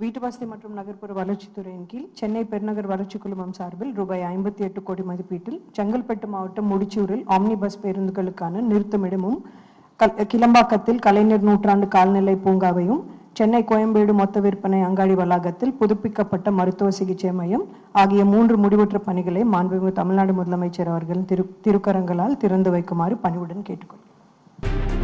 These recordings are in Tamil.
வீட்டு வசதி மற்றும் நகர்ப்புற வளர்ச்சித்துறையின் கீழ் சென்னை பெருநகர் வளர்ச்சி குழுமம் சார்பில் ரூபாய் ஐம்பத்தி எட்டு கோடி மதிப்பீட்டில் செங்கல்பட்டு மாவட்டம் முடிச்சூரில் ஆம்னி பஸ் பேருந்துகளுக்கான நிறுத்துமிடமும் கல்- கிளம்பாக்கத்தில் கலைஞர் நூற்றாண்டு கால்நிலை பூங்காவையும் சென்னை கோயம்பேடு மொத்த விற்பனை அங்காடி வளாகத்தில் புதுப்பிக்கப்பட்ட மருத்துவ சிகிச்சை மையம் ஆகிய மூன்று முடிவுற்ற பணிகளை மாண்புமிகு தமிழ்நாடு முதலமைச்சர் அவர்கள் திரு திருக்கரங்களால் திறந்து வைக்குமாறு பணிவுடன் கேட்டுக்கொள்கிறேன்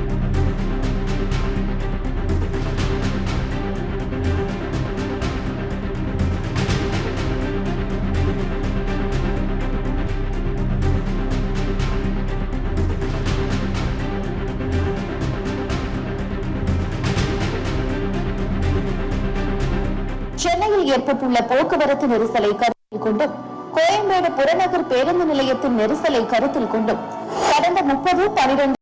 ஏற்பட்டுள்ள போக்குவரத்து நெரிசலை கருத்தில் கொண்டும் கோயம்பேடு புறநகர் பேருந்து நிலையத்தின் நெரிசலை கருத்தில் கொண்டும் கடந்த முப்பது பனிரெண்டு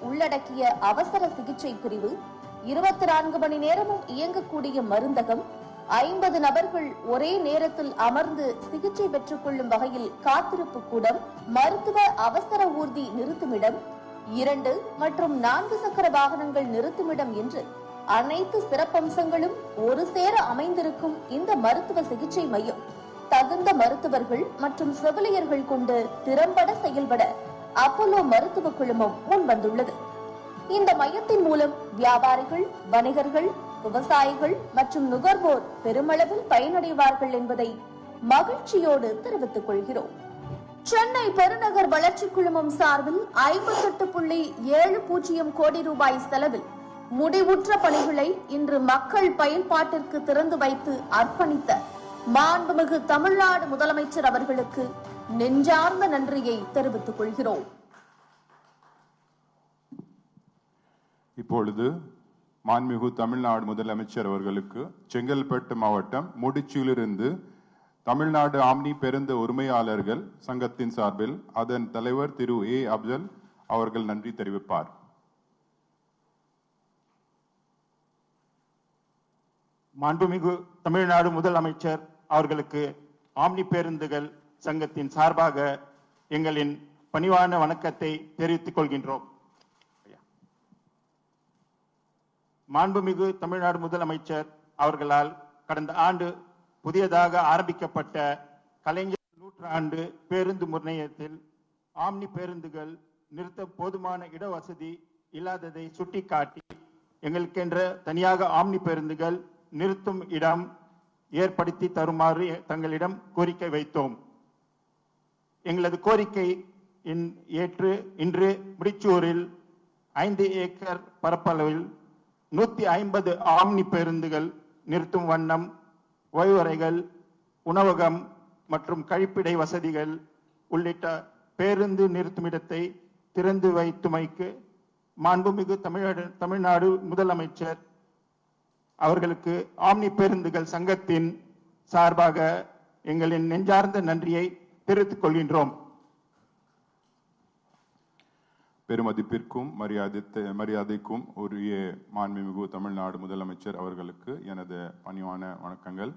உள்ளடக்கிய அவசர சிகிச்சை பிரிவு இருபத்தி நான்கு மணி நேரமும் இயங்கக்கூடிய மருந்தகம் ஐம்பது நபர்கள் ஒரே நேரத்தில் அமர்ந்து சிகிச்சை பெற்றுக் கொள்ளும் வகையில் காத்திருப்பு கூடம் மருத்துவ அவசர ஊர்தி நிறுத்துமிடம் இரண்டு மற்றும் நான்கு சக்கர வாகனங்கள் நிறுத்துமிடம் என்று அனைத்து சிறப்பம்சங்களும் ஒரு சேர அமைந்திருக்கும் இந்த மருத்துவ சிகிச்சை மையம். தகுந்த மருத்துவர்கள் மற்றும் செவிலியர்கள் கொண்டு திறம்பட செயல்பட அப்போலோ மருத்துவ குழுமம் முன் வந்துள்ளது இந்த மையத்தின் மூலம் வியாபாரிகள் வணிகர்கள் விவசாயிகள் மற்றும் நுகர்வோர் பெருமளவில் பயனடைவார்கள் என்பதை மகிழ்ச்சியோடு தெரிவித்துக் கொள்கிறோம். சென்னை பெருநகர் வளர்ச்சி குழுமம் சார்பில் ஐம்பத்தெட்டு புள்ளி ஏழு பூஜ்ஜியம் கோடி ரூபாய் செலவில் முடிவுற்ற பணிகளை இன்று மக்கள் பயன்பாட்டிற்கு திறந்து வைத்து அர்ப்பணித்த மாண்புமிகு தமிழ்நாடு முதலமைச்சர் அவர்களுக்கு நெஞ்சார்ந்த நன்றியை தெரிவித்துக் கொள்கிறோம். இப்பொழுது மாண்புமிகு தமிழ்நாடு முதலமைச்சர் அவர்களுக்கு செங்கல்பட்டு மாவட்டம் முடிச்சியிலிருந்து தமிழ்நாடு ஆம்னி பெருந்த உரிமையாளர்கள் சங்கத்தின் சார்பில் அதன் தலைவர் திரு ஏ அப்சல் அவர்கள் நன்றி தெரிவிப்பார். மாண்புமிகு தமிழ்நாடு முதலமைச்சர் அவர்களுக்கு ஆம்னி பேருந்துகள் சங்கத்தின் சார்பாக எங்களின் பணிவான வணக்கத்தை தெரிவித்துக் கொள்கின்றோம். மாண்புமிகு தமிழ்நாடு முதலமைச்சர் அவர்களால் கடந்த ஆண்டு புதியதாக ஆரம்பிக்கப்பட்ட கலைஞர் நூற்றாண்டு பேருந்து முனையத்தில் ஆம்னி பேருந்துகள் நிறுத்த போதுமான இடவசதி இல்லாததை சுட்டிக்காட்டி எங்களுக்கென்ற தனியாக ஆம்னி பேருந்துகள் நிறுத்தும் இடம் ஏற்படுத்தி தருமாறு தங்களிடம் கோரிக்கை வைத்தோம். எங்களது கோரிக்கை ஏற்று இன்று முடிச்சூரில் ஐந்து ஏக்கர் பரப்பளவில் நூத்தி ஐம்பது ஆம்னி பேருந்துகள் நிறுத்தும் வண்ணம் ஓய்வறைகள் உணவகம் மற்றும் கழிப்பிடை வசதிகள் உள்ளிட்ட பேருந்து நிறுத்துமிடத்தை திறந்து வைத்துமைக்கு மாண்புமிகு தமிழ்நாடு தமிழ்நாடு முதலமைச்சர் அவர்களுக்கு ஆம்னி பேருந்துகள் சங்கத்தின் சார்பாக எங்களின் நெஞ்சார்ந்த நன்றியை தெரிவித்துக் கொள்கின்றோம் பெருமதிப்பிற்கும் மரியாதை மரியாதைக்கும் உரிய மாண்புமிகு தமிழ்நாடு முதலமைச்சர் அவர்களுக்கு எனது பணிவான வணக்கங்கள்.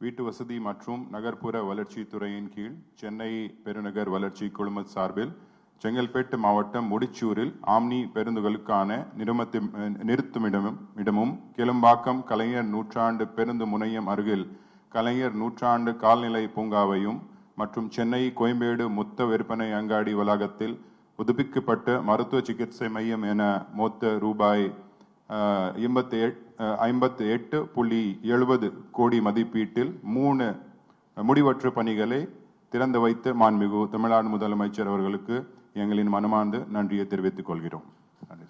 வீட்டு வசதி மற்றும் நகர்ப்புற வளர்ச்சித்துறையின் கீழ் சென்னை பெருநகர் வளர்ச்சி குழும சார்பில் செங்கல்பேட்டு மாவட்டம் முடிச்சூரில் ஆம்னி பேருந்துகளுக்கான நிறுமத்தி நிறுத்துமிடமும் இடமும் கிளம்பாக்கம் கலைஞர் நூற்றாண்டு பேருந்து முனையம் அருகில் கலைஞர் நூற்றாண்டு கால்நிலை பூங்காவையும் மற்றும் சென்னை கோயம்பேடு மொத்த விற்பனை அங்காடி வளாகத்தில் புதுப்பிக்கப்பட்ட மருத்துவ சிகிச்சை மையம் என மொத்த ரூபாய் எண்பத்தி ஐம்பத்தி எட்டு புள்ளி எழுபது கோடி மதிப்பீட்டில் மூணு முடிவற்ற பணிகளை திறந்து வைத்து மாண்புமிகு தமிழ்நாடு முதலமைச்சர் அவர்களுக்கு எங்களின் மனமார்ந்த நன்றியை தெரிவித்துக் கொள்கிறோம். நன்றி